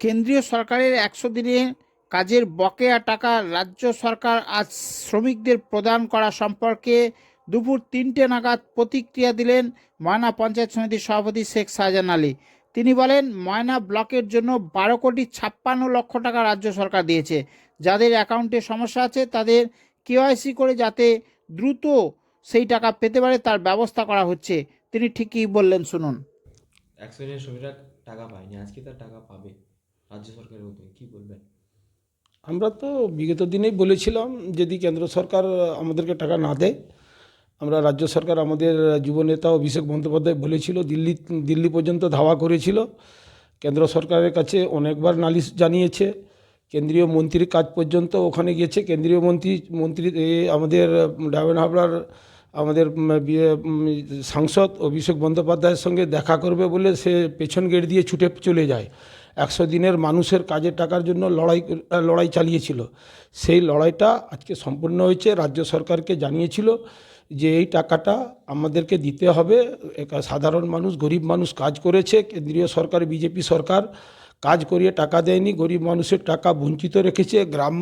কেন্দ্রীয় সরকারের একশো দিনে কাজের বকেয়া টাকা রাজ্য সরকার আজ শ্রমিকদের প্রদান করা সম্পর্কে দুপুর তিনটে নাগাদ প্রতিক্রিয়া দিলেন ময়না পঞ্চায়েত সমিতির সভাপতি শেখ শাহজাহান আলী। তিনি বলেন, ময়না ব্লকের জন্য বারো কোটি ছাপ্পান্ন লক্ষ টাকা রাজ্য সরকার দিয়েছে। যাদের অ্যাকাউন্টে সমস্যা আছে, তাদের কেওয়াইসি করে যাতে দ্রুত সেই টাকা পেতে পারে, তার ব্যবস্থা করা হচ্ছে। তিনি ঠিকই বললেন, শুনুন। একশো দিনের শ্রমিকরা টাকা পায়নি, আজকে তার টাকা পাবে। রাজ্য সরকারের উদ্যোগে কী বলবেন? আমরা তো বিগত দিনেই বলেছিলাম যদি কেন্দ্র সরকার আমাদেরকে টাকা না দেয়, আমরা রাজ্য সরকার আমাদের যুবনেতা অভিষেক বন্দ্যোপাধ্যায় বলেছিল, দিল্লি দিল্লি পর্যন্ত ধাওয়া করেছিল। কেন্দ্র সরকারের কাছে অনেকবার নালিশ জানিয়েছে। কেন্দ্রীয় মন্ত্রীর কাজ পর্যন্ত ওখানে গিয়েছে কেন্দ্রীয় মন্ত্রী মন্ত্রী আমাদের ডায়মন হাবড়ার আমাদের সাংসদ অভিষেক বন্দ্যোপাধ্যায়ের সঙ্গে দেখা করবে বলে সে পেছন গেট দিয়ে ছুটে চলে যায়। একশো দিনের মানুষের কাজের টাকার জন্য লড়াই লড়াই চালিয়েছিল। সেই লড়াইটা আজকে সম্পূর্ণ হয়েছে, রাজ্য সরকারকে জানিয়েছিল যে এই টাকাটা আমাদেরকে দিতে হবে। সাধারণ মানুষ, গরিব মানুষ কাজ করেছে, কেন্দ্রীয় সরকার, বিজেপি সরকার কাজ করিয়ে টাকা দেয়নি, গরিব মানুষের টাকা বঞ্চিত রেখেছে, গ্রাম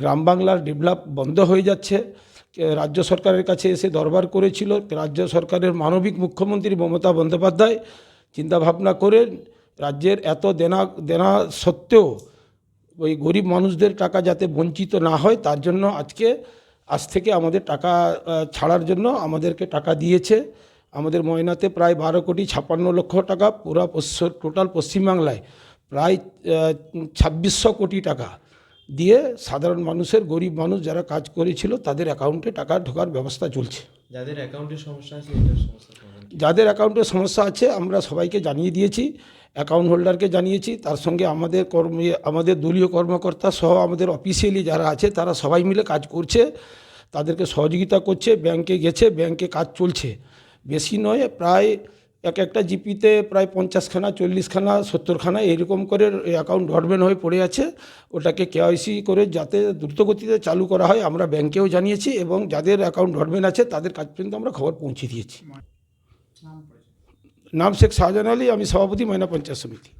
গ্রাম বাংলার ডেভেলপ বন্ধ হয়ে যাচ্ছে। রাজ্য সরকারের কাছে এসে দরবার করেছিল, রাজ্য সরকারের মানবিক মুখ্যমন্ত্রী মমতা বন্দ্যোপাধ্যায়। চিন্তাভাবনা করে রাজ্যের এত দেনা দেনা সত্ত্বেও ওই গরিব মানুষদের টাকা যাতে বঞ্চিত না হয়, তার জন্য আজকে, আজ থেকে আমাদের টাকা ছাড়ার জন্য আমাদেরকে টাকা দিয়েছে। আমাদের ময়নাতে প্রায় বারো কোটি ছাপ্পান্ন লক্ষ টাকা, পুরা টোটাল পশ্চিমবাংলায় প্রায় ছাব্বিশশো কোটি টাকা দিয়ে সাধারণ মানুষের, গরিব মানুষ যারা কাজ করেছিল, তাদের অ্যাকাউন্টে টাকা ঢোকার ব্যবস্থা চলছে। যাদের অ্যাকাউন্টের সমস্যা আছে, এটার সমস্যা যাদের অ্যাকাউন্টে সমস্যা আছে, আমরা সবাইকে জানিয়ে দিয়েছি অ্যাকাউন্ট হোল্ডারকে জানিয়েছি, তার সঙ্গে আমাদের কর্ম, আমাদের দলীয় কর্মকর্তা সহ আমাদের অফিসিয়ালি যারা আছে, তারা সবাই মিলে কাজ করছে, তাদেরকে সহযোগিতা করছে, ব্যাংকে গেছে, ব্যাংকে কাজ চলছে। বেশি নয়, প্রায় এক একটা জিপিতে প্রায় পঞ্চাশখানা চল্লিশখানা সত্তরখানা এরকম করে অ্যাকাউন্ট ডরবেন হয়ে পড়ে আছে। ওটাকে কেওয়াইসি করে যাতে দ্রুতগতিতে চালু করা হয় আমরা ব্যাংকেও জানিয়েছি এবং যাদের অ্যাকাউন্ট ডরবেন আছে তাদের কাজ পর্যন্ত আমরা খবর পৌঁছে দিয়েছি। নাম শেখ শাহজাহান আলী আমি সভাপতি ময়না পঞ্চায়েত সমিতি।